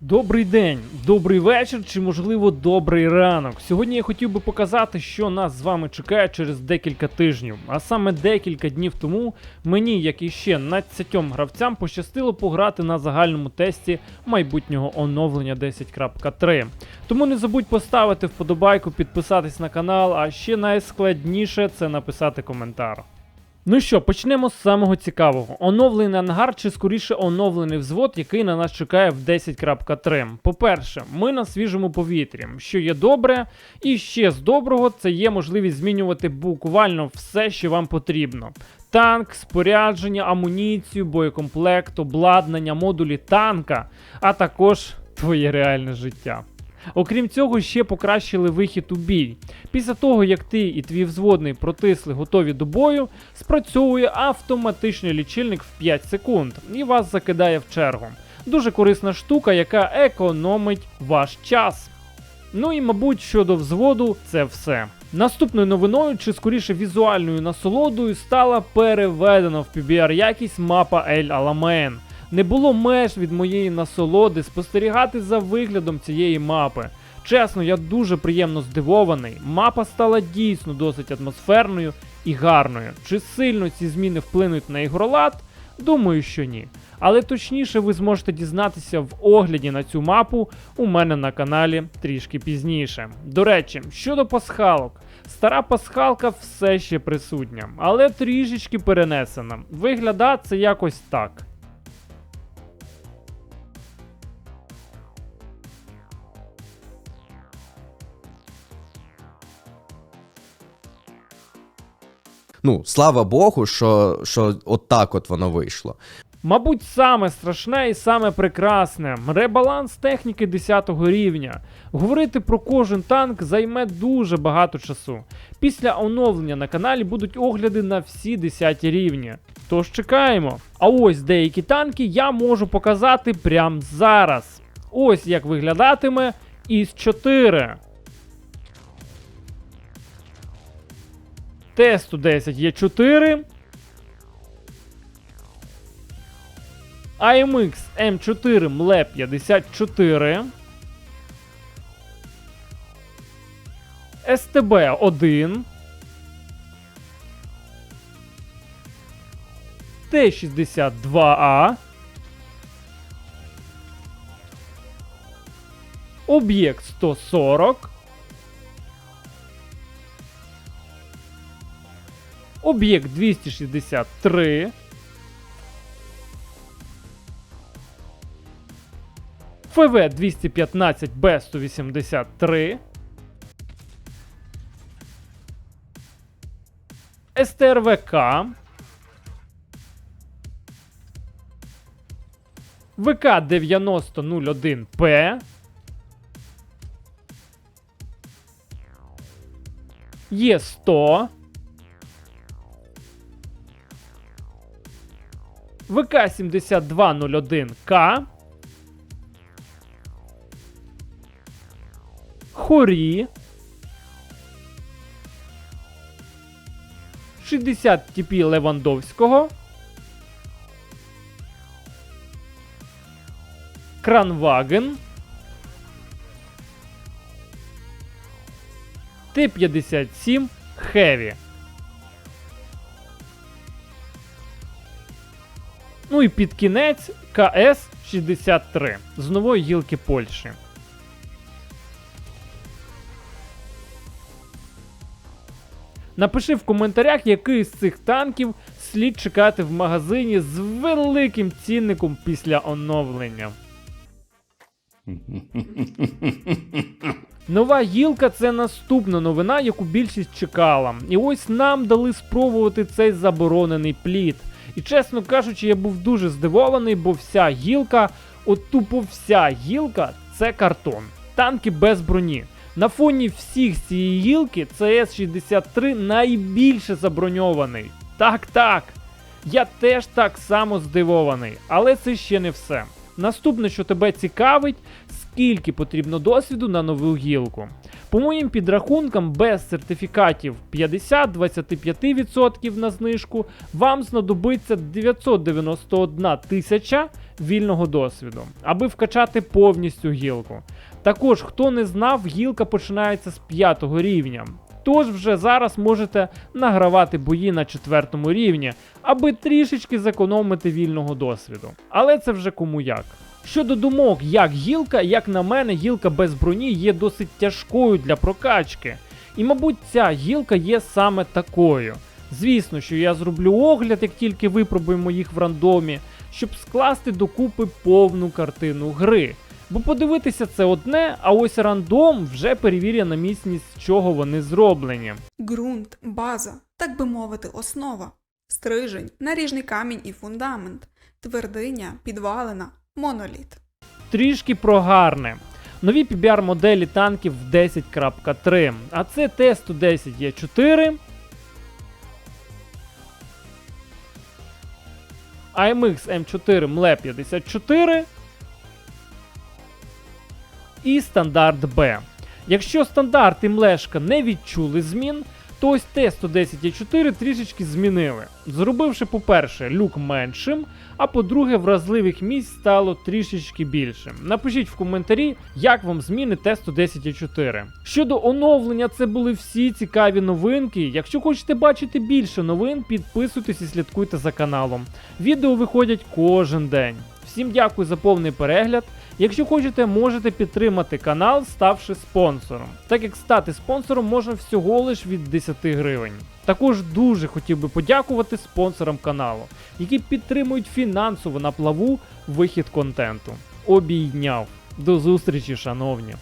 Добрий день, добрий вечір чи можливо добрий ранок. Сьогодні я хотів би показати, що нас з вами чекає через декілька тижнів. А саме декілька днів тому мені, як і ще 12 гравцям, пощастило пограти на загальному тесті майбутнього оновлення 10.3. Тому не забудь поставити вподобайку, підписатись на канал, а ще найскладніше це написати коментар. Ну що, почнемо з самого цікавого. Оновлений ангар, чи скоріше оновлений взвод, який на нас чекає в 10.3. По-перше, ми на свіжому повітрі, що є добре, і ще з доброго це є можливість змінювати буквально все, що вам потрібно. Танк, спорядження, амуніцію, боєкомплект, обладнання, модулі танка, а також твоє реальне життя. Окрім цього, ще покращили вихід у бій. Після того, як ти і твій взводний протисли готові до бою, спрацьовує автоматичний лічильник в 5 секунд і вас закидає в чергу. Дуже корисна штука, яка економить ваш час. Ну і мабуть, щодо взводу, це все. Наступною новиною, чи скоріше візуальною насолодою, стала переведена в PBR якість мапа Ель Аламейн. Не було меж від моєї насолоди спостерігати за виглядом цієї мапи. Чесно, я дуже приємно здивований. Мапа стала дійсно досить атмосферною і гарною. Чи сильно ці зміни вплинуть на ігролад? Думаю, що ні. Але точніше ви зможете дізнатися в огляді на цю мапу у мене на каналі трішки пізніше. До речі, щодо пасхалок. Стара пасхалка все ще присутня, але трішечки перенесена. Виглядає це якось так. ну слава Богу, що що от так от воно вийшло. Мабуть, саме страшне і саме прекрасне ребаланс техніки 10 рівня. Говорити про кожен танк займе дуже багато часу. Після оновлення на каналі будуть огляди на всі 10-ті рівні. Тож чекаємо. А ось деякі танки я можу показати прямо зараз. Ось як виглядатиме із 4. Тесту 10 є 4. AMX M4 MLE 54. STB 1. Т-62А. Об'єкт 140. Об'єкт 263. ФВ 215 Б 183. СТРВК. ВК 9001 П. Є 100. ВК 7201 К. Хорі. 60 ТП Левандовського. Кранваген. Т-57 Хеві. Ну і під кінець КС-63 з нової гілки Польщі. Напиши в коментарях, який з цих танків слід чекати в магазині з великим цінником після оновлення. Нова гілка це наступна новина, яку більшість чекала. І ось нам дали спробувати цей заборонений плід. І чесно кажучи, я був дуже здивований, бо вся гілка, от тупо вся гілка це картон. Танки без броні. На фоні всіх цієї гілки ЦС-63 найбільше заброньований. Так, так. Я теж так само здивований, але це ще не все. Наступне, що тебе цікавить, скільки потрібно досвіду на нову гілку. По моїм підрахункам, без сертифікатів 50-25% на знижку вам знадобиться 991 тисяча вільного досвіду, аби вкачати повністю гілку. Також, хто не знав, гілка починається з 5 рівня. Тож вже зараз можете награвати бої на четвертому рівні, аби трішечки зекономити вільного досвіду. Але це вже кому як. Щодо думок, як гілка, як на мене, гілка без броні є досить тяжкою для прокачки. І, мабуть, ця гілка є саме такою. Звісно, що я зроблю огляд, як тільки випробуємо їх в рандомі, щоб скласти докупи повну картину гри. Бо подивитися це одне, а ось рандом вже перевіряє на міцність, з чого вони зроблені. Ґрунт, база, так би мовити, основа, стрижень, наріжний камінь і фундамент, твердиня, підвалина, моноліт. Трішки про гарне. Нові PBR моделі танків в 10.3, а це Т-110Е4, AMX M4 MLE 54 і стандарт Б. Якщо стандарт і млешка не відчули змін, то ось Т-110Е4 трішечки змінили, зробивши, по-перше, люк меншим, а по-друге, вразливих місць стало трішечки більше. Напишіть в коментарі, як вам зміни Т-110Е4. Щодо оновлення, це були всі цікаві новинки. Якщо хочете бачити більше новин, підписуйтесь і слідкуйте за каналом. Відео виходять кожен день. Всім дякую за повний перегляд. Якщо хочете, можете підтримати канал, ставши спонсором. Так як стати спонсором можна всього лиш від 10 гривень. Також дуже хотів би подякувати спонсорам каналу, які підтримують фінансово на плаву вихід контенту. Обійняв. До зустрічі, шановні!